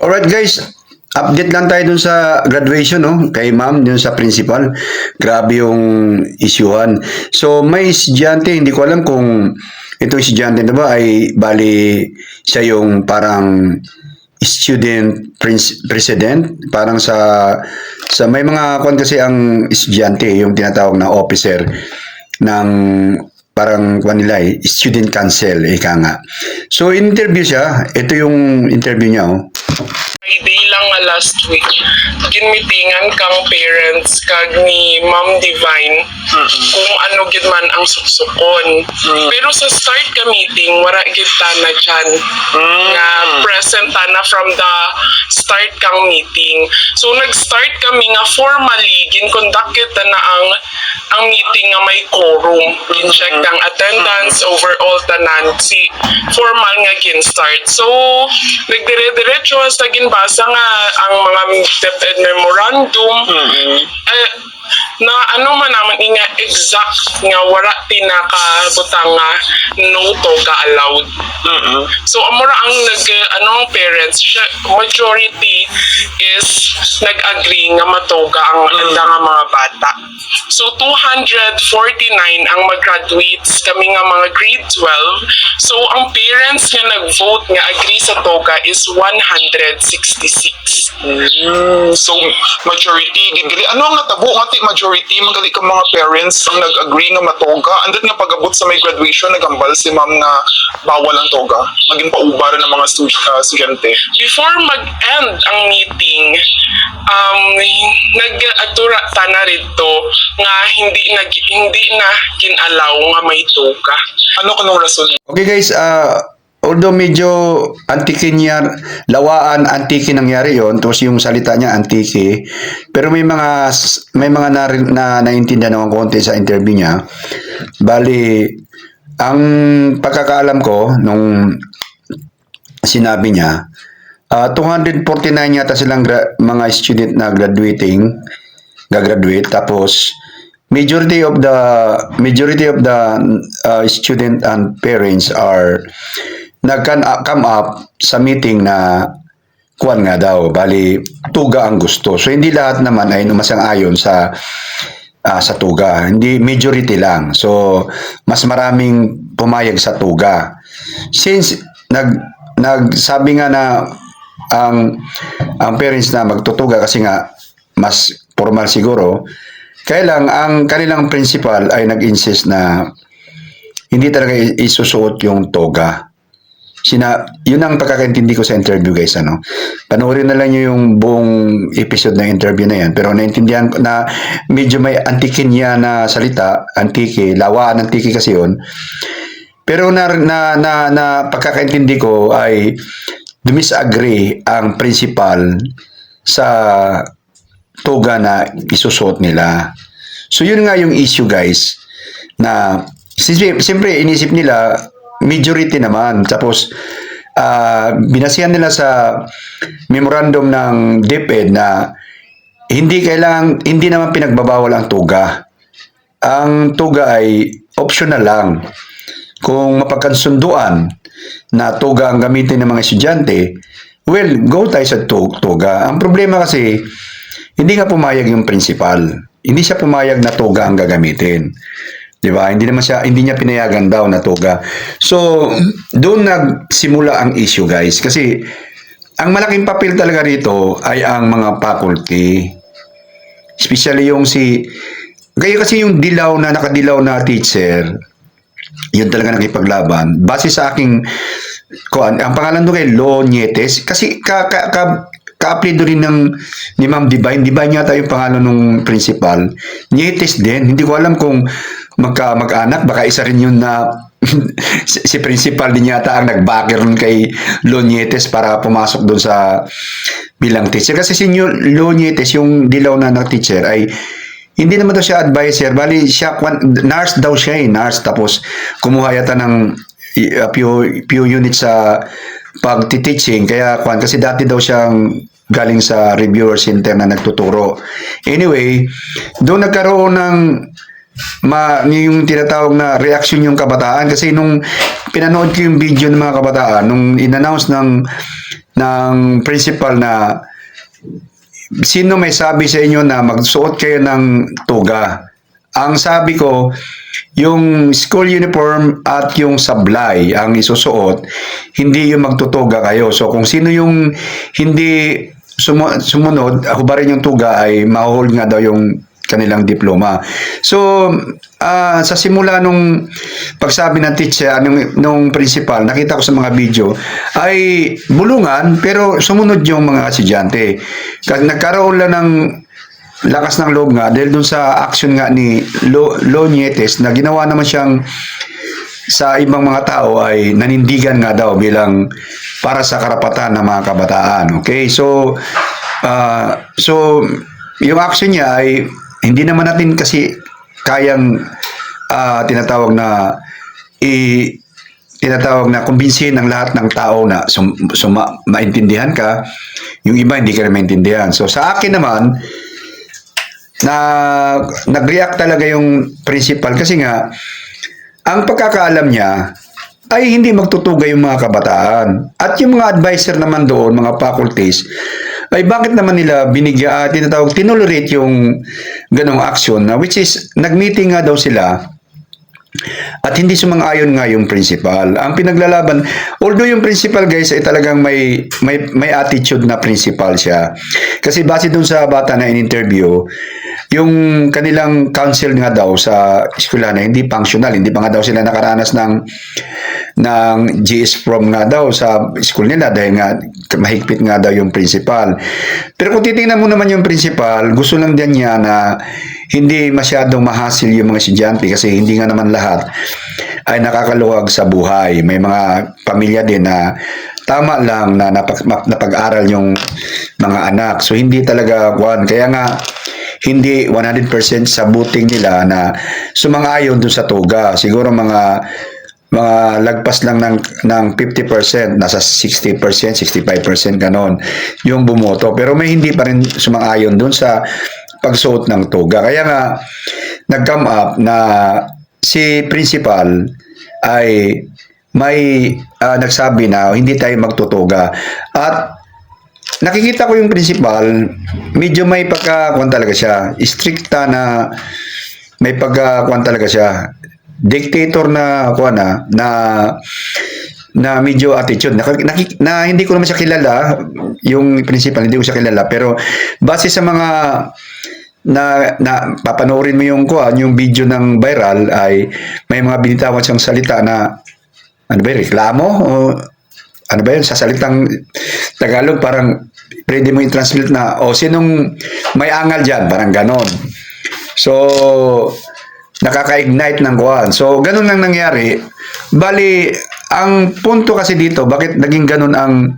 Alright guys, update lang tayo dun sa graduation no, kay ma'am, dun sa principal. Grabe yung isyuhan. So may estudyante, hindi ko alam kung itong estudyante na ba ay bali siya yung parang student prince, president parang sa sa may mga kon kasi ang estudyante yung tinatawag na officer ng parang kwan nila eh, student council ika nga. So interview siya, ito yung interview niya oh. Thank you. Friday lang nga last week, ginmitingan kang parents kag ni Ma'am Divine kung ano gid man ang suksukon. Pero sa start ka meeting, wara gid ta na dyan. Nga present ta na from the start kang meeting. So nag-start kami nga formally, gin-conduct ta na ang ang meeting nga may quorum. Gin-check ang attendance, overall tanan. Si formal nga gin-start. So, nagdire-diretso sa ginbasa nga ang mga DepEd memorandum. Eh, na ano man naman inga exact nga wala pinakabutang nga no to ka allowed. So amora ang nag anong parents siya, majority is nag-agree nga matoga ang anda nga mga bata. So 249 ang mag-graduates kami nga mga grade 12. So ang parents nga nag-vote nga agree sa toga is 166. Mm, so majority gidili ano ang natabo nga ti majority magali ka mga parents ang nag-agree nga matoga. Andit nga pagabot sa may graduation nagambal si ma'am nga bawal ang toga. Maging paubar ng mga stu- ah, estudyante. Before mag-end ang meeting, um, nag-atura ta na rito nga hindi na, hindi na kinalaw nga may tuka. ano kanong rason? Okay guys, ah although medyo antike niya, lawaan antike nangyari yon, tapos yung salita niya antike, pero may mga may mga na, na naintindihan naman konti sa interview niya. Bali, ang pagkakaalam ko nung sinabi niya, ah 249 yata silang mga student na graduating, gagraduate tapos majority of the majority of the uh, student and parents are nag come up sa meeting na kuan nga daw bali tuga ang gusto. So hindi lahat naman ay numasang-ayon sa ah, sa tuga. Hindi majority lang. So mas maraming pumayag sa tuga. Since nag nagsabi nga na ang ang parents na magtutuga kasi nga mas formal siguro kaya lang ang kanilang principal ay nag-insist na hindi talaga isusuot yung toga. Sina, yun ang pagkakaintindi ko sa interview guys ano. Panoorin na lang yung buong episode ng interview na yan pero naintindihan ko na medyo may antike niya na salita, antike, lawaan antike kasi yun. Pero na na na, na pagkakaintindi ko ay dumisagree ang principal sa toga na isusuot nila. So yun nga yung issue guys na siyempre inisip nila majority naman tapos ah, binasihan nila sa memorandum ng DepEd na hindi kailangan hindi naman pinagbabawal ang tuga. Ang tuga ay optional lang. Kung mapagkansunduan na tuga ang gamitin ng mga estudyante, well, go tayo sa tu- tuga. Ang problema kasi, hindi nga pumayag yung principal. Hindi siya pumayag na tuga ang gagamitin. 'Di ba? Hindi naman siya hindi niya pinayagan daw na tuga. So, doon nagsimula ang issue, guys. Kasi ang malaking papel talaga rito ay ang mga faculty. Especially yung si kaya kasi yung dilaw na nakadilaw na teacher, yun talaga nakipaglaban. Base sa aking kuan, ang pangalan doon kay Lo Nietes kasi ka, ka, ka ka-apelido rin ng ni Ma'am Divine. Divine yata yung pangalan ng principal. Nietes din. Hindi ko alam kung magka mag-anak. Baka isa rin yun na si, principal din yata ang nag-backer nun kay Lo Nietes para pumasok doon sa bilang teacher. Kasi si Lo Nietes, yung dilaw na na teacher ay hindi naman daw siya advisor. Bali, siya, nurse daw siya eh, nurse. Tapos, kumuha yata ng uh, few, few units sa pag-teaching. Kaya, kwan, kasi dati daw siyang galing sa reviewer center na nagtuturo. Anyway, doon nagkaroon ng ma yung tinatawag na reaction yung kabataan kasi nung pinanood ko yung video ng mga kabataan nung inannounce ng ng principal na sino may sabi sa inyo na magsuot kayo ng tuga? Ang sabi ko, yung school uniform at yung sablay ang isusuot, hindi yung magtutuga kayo. So kung sino yung hindi sumu- sumunod, hubarin yung tuga ay mahuhul nga daw yung kanilang diploma. So, ah, sa simula nung pagsabi ng teacher, nung, nung principal, nakita ko sa mga video, ay bulungan, pero sumunod yung mga estudyante. Kasi nagkaroon lang ng lakas ng loob nga dahil dun sa action nga ni Lo, Lo Nietes na ginawa naman siyang sa ibang mga tao ay nanindigan nga daw bilang para sa karapatan ng mga kabataan. Okay? So, ah, so yung action niya ay hindi naman natin kasi kayang ah, tinatawag na i tinatawag na kumbinsihin ng lahat ng tao na sum, suma, maintindihan ka, yung iba hindi ka rin maintindihan. So sa akin naman, na nag-react talaga yung principal kasi nga ang pagkakaalam niya ay hindi magtutuga yung mga kabataan. At yung mga advisor naman doon, mga faculties, ay bakit naman nila binigyan, uh, tinatawag, tinolerate yung ganong action na which is, nag-meeting nga daw sila at hindi sumang-ayon nga yung principal. Ang pinaglalaban, although yung principal guys ay talagang may may may attitude na principal siya. Kasi base dun sa bata na in-interview, yung kanilang council nga daw sa eskwela na hindi functional, hindi pa nga daw sila nakaranas ng ng GS prom nga daw sa school nila dahil nga mahigpit nga daw yung principal. Pero kung titingnan mo naman yung principal, gusto lang din niya na hindi masyadong mahasil yung mga estudyante kasi hindi nga naman lahat ay nakakaluwag sa buhay. May mga pamilya din na tama lang na napag, napag-aral yung mga anak. So hindi talaga kwan. Kaya nga hindi 100% sa buting nila na sumang-ayon dun sa tuga. Siguro mga mga lagpas lang ng ng 50%, nasa 60%, 65% ganon yung bumoto. Pero may hindi pa rin sumang-ayon dun sa pagsuot ng toga. Kaya nga nag-come up na si principal ay may ah, nagsabi na hindi tayo magtutuga. At nakikita ko yung principal, medyo may pagkakuan talaga siya. Stricta na may pagkakuan talaga siya. Dictator na kuan na na na medyo attitude na, na, na hindi ko naman siya kilala yung principal hindi ko siya kilala pero base sa mga na, na papanoorin mo yung kuan yung video ng viral ay may mga binitawan siyang salita na ano ba reklamo o ano ba yun sa salitang Tagalog parang pwede mo i-translate na o sinong may angal dyan parang ganon so nakaka-ignite ng kuan. So, ganun lang nangyari. Bali, ang punto kasi dito, bakit naging ganun ang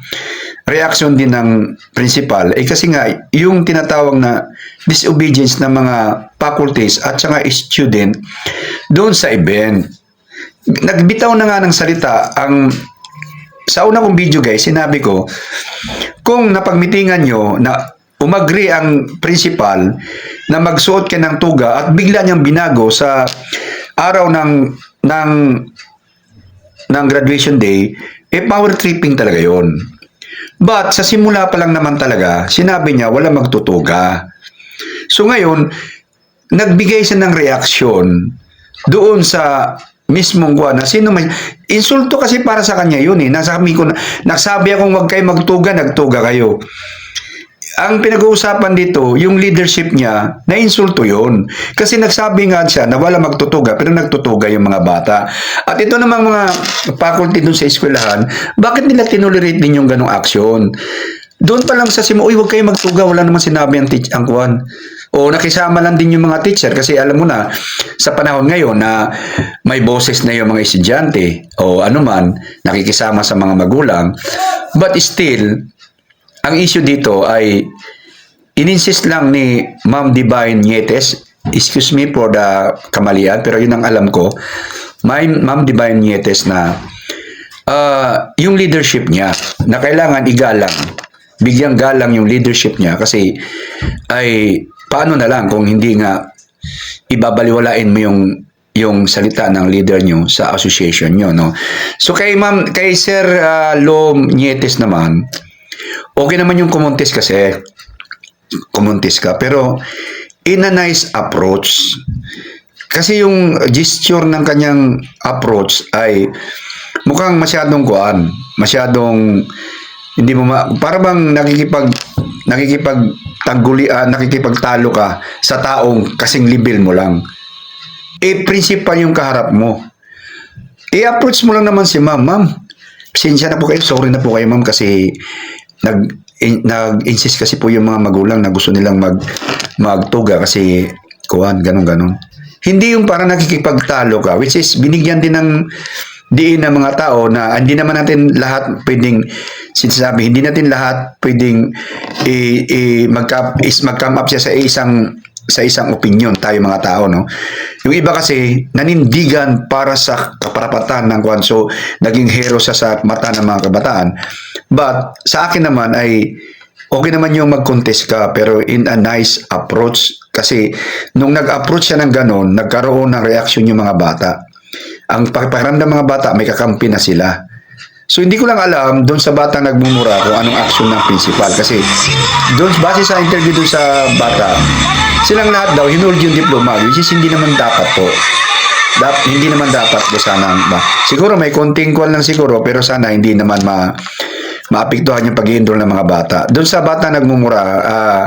reaction din ng principal, eh kasi nga, yung tinatawag na disobedience ng mga faculties at saka student doon sa event. Nagbitaw na nga ng salita ang sa una kong video guys, sinabi ko, kung napagmitingan nyo na umagri ang principal na magsuot ka ng tuga at bigla niyang binago sa araw ng ng ng graduation day, eh power tripping talaga yon. But sa simula pa lang naman talaga, sinabi niya wala magtutuga. So ngayon, nagbigay siya ng reaksyon doon sa mismong kuha na sino may insulto kasi para sa kanya yun eh nasabi ko na nagsabi akong wag kayo magtuga nagtuga kayo ang pinag-uusapan dito, yung leadership niya, na-insulto yun. Kasi nagsabi nga siya na wala magtutuga, pero nagtutuga yung mga bata. At ito namang mga faculty dun sa eskwelahan, bakit nila tinolerate din yung ganong action? Doon pa lang sa simo, uy, huwag kayo magtuga, wala naman sinabi ang, teach, ang kuhan. O nakisama lang din yung mga teacher kasi alam mo na, sa panahon ngayon na may boses na yung mga estudyante o ano man, nakikisama sa mga magulang. But still, ang issue dito ay ininsist lang ni Ma'am Divine Nietes, excuse me for the kamalian, pero yun ang alam ko, may Ma'am Divine Nietes na uh, yung leadership niya, na kailangan igalang, bigyang galang yung leadership niya kasi ay paano na lang kung hindi nga ibabaliwalain mo yung yung salita ng leader nyo sa association nyo, no? So kay Ma'am, kay Sir uh, Lo Nietes naman, okay naman yung kumontes kasi, kumontes ka, pero in a nice approach. Kasi yung gesture ng kanyang approach ay mukhang masyadong kuan, masyadong hindi mo ma, para bang nakikipag nakikipag taggulian, nakikipagtalo ka sa taong kasing level mo lang. Eh, principal yung kaharap mo. I-approach mo lang naman si ma'am, ma'am. Pasensya na po kayo, sorry na po kayo ma'am kasi nag in- nag-insist kasi po yung mga magulang na gusto nilang mag magtuga kasi kuan ganun ganun. Hindi yung para nakikipagtalo ka which is binigyan din ng diin ng mga tao na hindi naman natin lahat pwedeng sinasabi, hindi natin lahat pwedeng i, i magka, is mag-come up siya sa isang sa isang opinion tayo mga tao no? Yung iba kasi nanindigan para sa kaparapatan ng kwan so naging hero siya sa mata ng mga kabataan. But sa akin naman ay okay naman yung mag-contest ka pero in a nice approach. Kasi nung nag-approach siya ng ganon nagkaroon ng reaction yung mga bata. Ang pakiramdam ng mga bata may kakampi na sila So hindi ko lang alam doon sa bata nagmumura kung anong action ng principal kasi doon base sa interview doon sa bata silang lahat daw hinold yung diploma which is hindi naman dapat po. Dap, hindi naman dapat po sana ba. Siguro may konting kwan lang siguro pero sana hindi naman ma maapektuhan yung pag-i-enroll ng mga bata. Doon sa bata nagmumura, ah,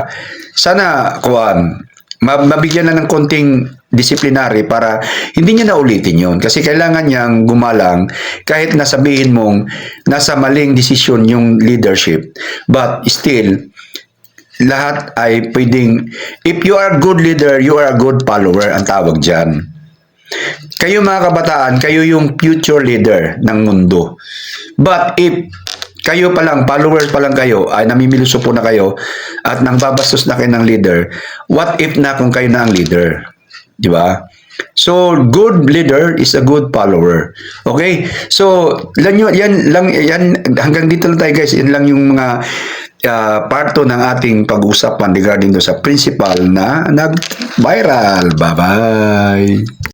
sana kuan mabigyan lang ng konting disciplinary para hindi niya na ulitin yun. Kasi kailangan niyang gumalang kahit nasabihin mong nasa maling desisyon yung leadership. But still, lahat ay pwedeng, if you are a good leader, you are a good follower, ang tawag dyan. Kayo mga kabataan, kayo yung future leader ng mundo. But if kayo pa lang, followers pa lang kayo, ay namimiluso po na kayo at nang babastos na kayo ng leader, what if na kung kayo na ang leader? Di ba? So, good leader is a good follower. Okay? So, lang yan, lang, yan, hanggang dito lang tayo guys. Yan lang yung mga uh, parto ng ating pag-usapan regarding do sa principal na nag-viral. Bye-bye!